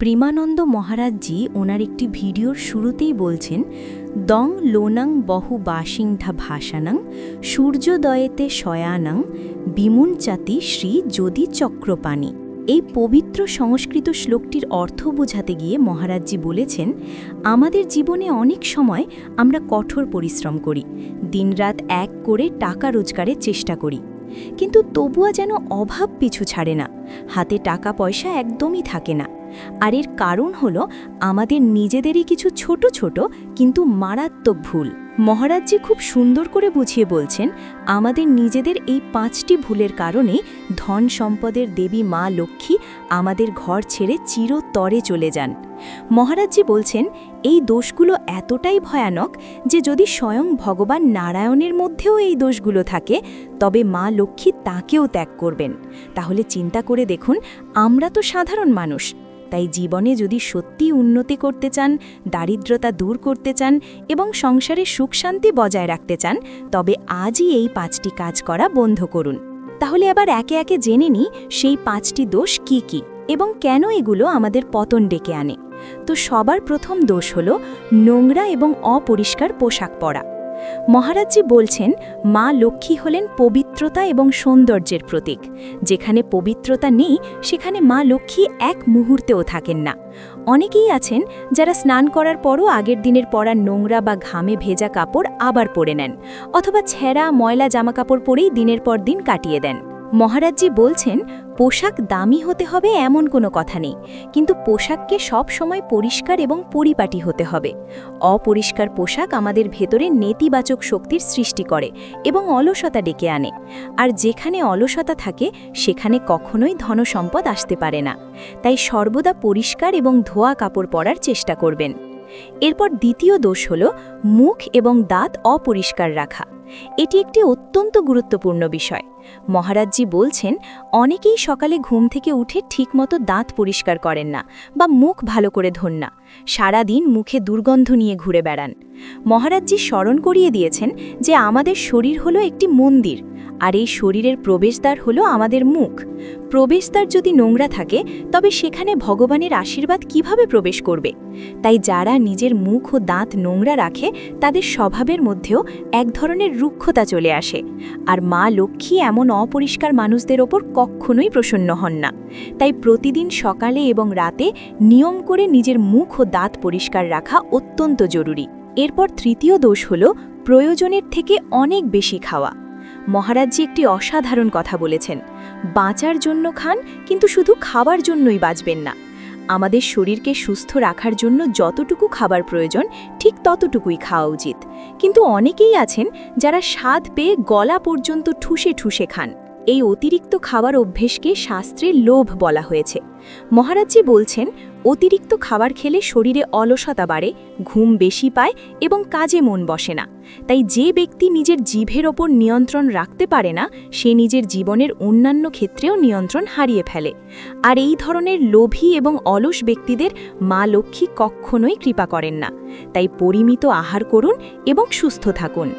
প্রেমানন্দ মহারাজজি ওনার একটি ভিডিওর শুরুতেই বলছেন, দং লোনাং বহু বাসিংঢা ভাসানাং, সূর্যোদয়েতে শয়ানাং বিমুনচাতি শ্রী যদি চক্রপাণি। এই পবিত্র সংস্কৃত শ্লোকটির অর্থ বোঝাতে গিয়ে মহারাজজি বলেছেন, আমাদের জীবনে অনেক সময় আমরা কঠোর পরিশ্রম করি, দিনরাত এক করে টাকা রোজগারের চেষ্টা করি। কিন্তু তবুয়া যেন অভাব পিছু ছাড়ে না। হাতে টাকা পয়সা একদমই থাকে না। আর এর কারণ হলো আমাদের নিজেদেরই কিছু ছোট ছোট কিন্তু মারাত্মক ভুল। মহারাজজি খুব সুন্দর করে বুঝিয়ে বলছেন, আমাদের নিজেদের এই পাঁচটি ভুলের কারণেই ধন সম্পদের দেবী মা লক্ষ্মী আমাদের ঘর ছেড়ে চিরতরে চলে যান। মহারাজজি বলছেন এই দোষগুলো এতটাই ভয়ানক যে যদি স্বয়ং ভগবান নারায়ণের মধ্যেও এই দোষগুলো থাকে, তবে মা লক্ষ্মী তাকেও ত্যাগ করবেন। তাহলে চিন্তা করে দেখুন, আমরা তো সাধারণ মানুষ। তাই জীবনে যদি সত্যি উন্নতি করতে চান, দারিদ্রতা দূর করতে চান এবং সংসারে সুখ শান্তি বজায় রাখতে চান, তবে আজই এই পাঁচটি কাজ করা বন্ধ করুন। তাহলে আবার একে একে জেনে নিই, সেই পাঁচটি দোষ কি কি এবং কেন এগুলো আমাদের পতন ডেকে আনে। তো সবার প্রথম দোষ হল নোংরা এবং অপরিষ্কার পোশাক পরা। মহারাজজি বলছেন, মা লক্ষ্মী হলেন পবিত্রতা এবং সৌন্দর্যের প্রতীক। যেখানে পবিত্রতা নেই, সেখানে মা লক্ষ্মী এক মুহূর্তেও থাকেন না। অনেকেই আছেন যারা স্নান করার পরও আগের দিনের পরা নোংরা বা ঘামে ভেজা কাপড় আবার পরে নেন, অথবা ছেঁড়া ময়লা জামাকাপড় পরেই দিনের পর দিন কাটিয়ে দেন। মহারাজজি বলছেন পোশাক দামি হতে হবে এমন কোনো কথা নেই। কিন্তু পোশাককে সব সময় পরিষ্কার এবং পরিপাটি হতে হবে। অপরিষ্কার পোশাক আমাদের ভেতরে নেতিবাচক শক্তির সৃষ্টি করে এবং অলসতা ডেকে আনে। আর যেখানে অলসতা থাকে, সেখানে কখনোই ধনসম্পদ আসতে পারে না। তাই সর্বদা পরিষ্কার এবং ধোয়া কাপড় পরার চেষ্টা করবেন। এরপর দ্বিতীয় দোষ হল মুখ এবং দাঁত অপরিষ্কার রাখা। এটি একটি অত্যন্ত গুরুত্বপূর্ণ বিষয়। মহারাজজি বলছেন, অনেকেই সকালে ঘুম থেকে উঠে ঠিকমতো দাঁত পরিষ্কার করেন না বা মুখ ভালো করে ধন না। সারাদিন মুখে দুর্গন্ধ নিয়ে ঘুরে বেড়ান। মহারাজজি স্মরণ করিয়ে দিয়েছেন যে আমাদের শরীর হলো একটি মন্দির। আর এই শরীরের প্রবেশদ্বার হলো আমাদের মুখ। প্রবেশদ্বার যদি নোংরা থাকে, তবে সেখানে ভগবানের আশীর্বাদ কীভাবে প্রবেশ করবে? তাই যারা নিজের মুখ ও দাঁত নোংরা রাখে, তাদের স্বভাবের মধ্যেও এক ধরনের রুক্ষতা চলে আসে। আর মা লক্ষ্মী এমন অপরিষ্কার মানুষদের ওপর কখনোই প্রসন্ন হন না। তাই প্রতিদিন সকালে এবং রাতে নিয়ম করে নিজের মুখ ও দাঁত পরিষ্কার রাখা অত্যন্ত জরুরি। এরপর তৃতীয় দোষ হল প্রয়োজনের থেকে অনেক বেশি খাওয়া। মহারাজজি একটি অসাধারণ কথা বলেছেন। বাঁচার জন্য খান, কিন্তু শুধু খাবার জন্যই বাঁচবেন না। আমাদের শরীরকে সুস্থ রাখার জন্য যতটুকু খাবার প্রয়োজন, ঠিক ততটুকুই খাওয়া উচিত। কিন্তু অনেকেই আছেন যারা স্বাদ পেয়ে গলা পর্যন্ত ঠুসে ঠুসে খান। এই অতিরিক্ত খাবার অভ্যেসকে শাস্ত্রে লোভ বলা হয়েছে। মহারাজজি বলছেন, অতিরিক্ত খাবার খেলে শরীরে অলসতা বাড়ে, ঘুম বেশি পায় এবং কাজে মন বসে না। তাই যে ব্যক্তি নিজের জিভের ওপর নিয়ন্ত্রণ রাখতে পারে না, সে নিজের জীবনের অন্যান্য ক্ষেত্রেও নিয়ন্ত্রণ হারিয়ে ফেলে। আর এই ধরনের লোভী এবং অলস ব্যক্তিদের মা লক্ষ্মী কখনোই কৃপা করেন না। তাই পরিমিত আহার করুন এবং সুস্থ থাকুন।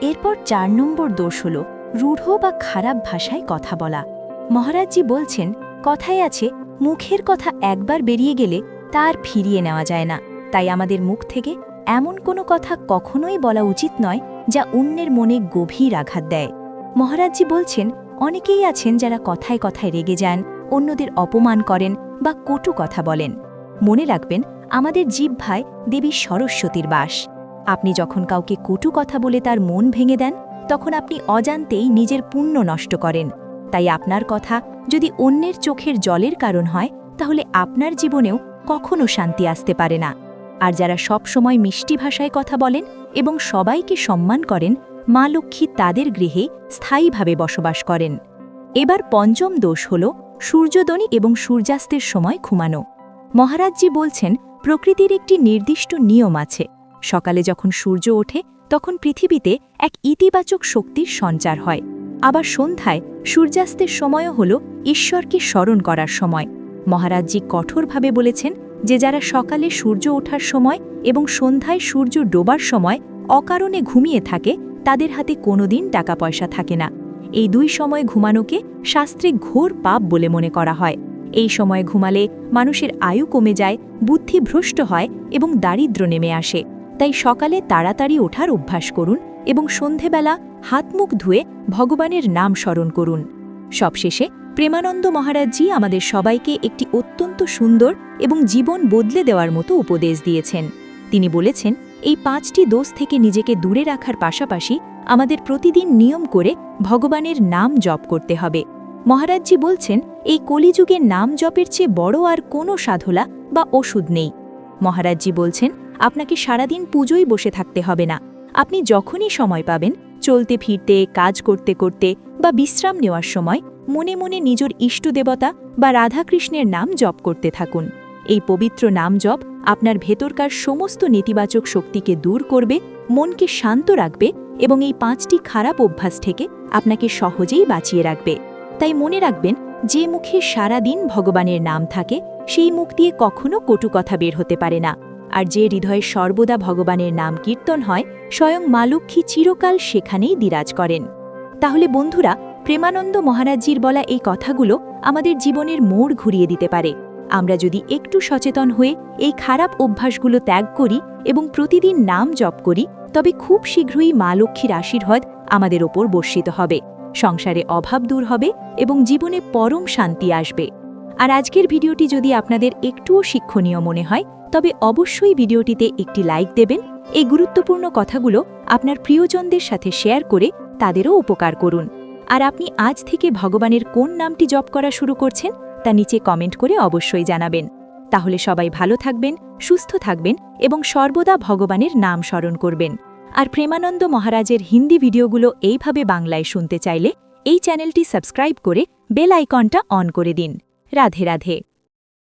এরপর চার নম্বর দোষ হল রূঢ় বা খারাপ ভাষায় কথা বলা। মহারাজজি বলছেন, কথায় আছে, মুখের কথা একবার বেরিয়ে গেলে তার ফিরিয়ে নেওয়া যায় না। তাই আমাদের মুখ থেকে এমন কোনো কথা কখনোই বলা উচিত নয়, যা অন্যের মনে গভীর আঘাত দেয়। মহারাজজি বলছেন, অনেকেই আছেন যারা কথায় কথায় রেগে যান, অন্যদের অপমান করেন বা কটু কথা বলেন। মনে রাখবেন, আমাদের জিহ্বায় দেবী সরস্বতীর বাস। আপনি যখন কাউকে কটু কথা বলে তার মন ভেঙে দেন তখন আপনি অজান্তেই নিজের পুণ্য নষ্ট করেন। তাই আপনার কথা যদি অন্যের চোখের জলের কারণ হয়, তাহলে আপনার জীবনেও কখনো শান্তি আসতে পারে না। আর যারা সব সময় মিষ্টি ভাষায় কথা বলেন এবং সবাইকে সম্মান করেন, মা লক্ষ্মী তাদের গৃহে স্থায়ীভাবে বসবাস করেন। এবার পঞ্চম দোষ হল সূর্যোদনী এবং সূর্যাস্তের সময় ঘুমানো। মহারাজজি বলছেন, প্রকৃতির একটি নির্দিষ্ট নিয়ম আছে। সকালে যখন সূর্য ওঠে তখন পৃথিবীতে এক ইতিবাচক শক্তির সঞ্চার হয়। আবার সন্ধ্যায় সূর্যাস্তের সময়ও হল ঈশ্বরকে স্মরণ করার সময়। মহারাজজি কঠোরভাবে বলেছেন যে যারা সকালে সূর্য ওঠার সময় এবং সন্ধ্যায় সূর্য ডোবার সময় অকারণে ঘুমিয়ে থাকে, তাদের হাতে কোনোদিন টাকা পয়সা থাকে না। এই দুই সময় ঘুমানোকে শাস্ত্রে ঘোর পাপ বলে মনে করা হয়। এই সময় ঘুমালে মানুষের আয়ু কমে যায়, বুদ্ধি ভ্রষ্ট হয় এবং দারিদ্র নেমে আসে। তাই সকালে তাড়াতাড়ি ওঠার অভ্যাস করুন এবং সন্ধেবেলা হাত মুখ ধুয়ে ভগবানের নাম স্মরণ করুন। সবশেষে প্রেমানন্দ মহারাজজি আমাদের সবাইকে একটি অত্যন্ত সুন্দর এবং জীবন বদলে দেওয়ার মতো উপদেশ দিয়েছেন। তিনি বলেছেন, এই পাঁচটি দোষ থেকে নিজেকে দূরে রাখার পাশাপাশি আমাদের প্রতিদিন নিয়ম করে ভগবানের নাম জপ করতে হবে। মহারাজজি বলছেন, এই কলিযুগে নাম জপের চেয়ে বড় আর কোনো সাধলা বা ওষুধ নেই। মহারাজজি বলছেন আপনাকে সারাদিন পুজোয় বসে থাকতে হবে না। আপনি যখনই সময় পাবেন, চলতে ফিরতে, কাজ করতে করতে বা বিশ্রাম নেওয়ার সময় মনে মনে নিজের ইষ্টদেবতা বা রাধাকৃষ্ণের নাম জপ করতে থাকুন। এই পবিত্র নাম জপ আপনার ভেতরকার সমস্ত নেতিবাচক শক্তিকে দূর করবে, মনকে শান্ত রাখবে এবং এই পাঁচটি খারাপ অভ্যাস থেকে আপনাকে সহজেই বাঁচিয়ে রাখবে। তাই মনে রাখবেন, যে মুখে সারা দিন ভগবানের নাম থাকে, সেই মুখ দিয়ে কখনো কটু কথা বের হতে পারে না। আর যে হৃদয়ে সর্বদা ভগবানের নাম কীর্তন হয়, স্বয়ং মা লক্ষ্মী চিরকাল সেখানেই বিরাজ করেন। তাহলে বন্ধুরা, প্রেমানন্দ মহারাজজির বলা এই কথাগুলো আমাদের জীবনের মোড় ঘুরিয়ে দিতে পারে। আমরা যদি একটু সচেতন হয়ে এই খারাপ অভ্যাসগুলো ত্যাগ করি এবং প্রতিদিন নাম জপ করি, তবে খুব শীঘ্রই মা লক্ষ্মীর আশীর্বাদ আমাদের ওপর বর্ষিত হবে। সংসারে অভাব দূর হবে এবং জীবনে পরম শান্তি আসবে। আর আজকের ভিডিওটি যদি আপনাদের একটুও শিক্ষণীয় মনে হয় তবে অবশ্যই ভিডিওটিতে একটি লাইক দেবেন। এই গুরুত্বপূর্ণ কথাগুলো আপনার প্রিয়জনদের সাথে শেয়ার করে তাদেরও উপকার করুন। আর আপনি আজ থেকে ভগবানের কোন নামটি জপ করা শুরু করছেন, তা নিচে কমেন্ট করে অবশ্যই জানাবেন। তাহলে সবাই ভালো থাকবেন, সুস্থ থাকবেন এবং সর্বদা ভগবানের নাম স্মরণ করবেন। আর প্রেমানন্দ মহারাজের হিন্দি ভিডিওগুলো এইভাবে বাংলায় শুনতে চাইলে এই চ্যানেলটি সাবস্ক্রাইব করে বেল আইকনটা অন করে দিন। রাধে রাধে।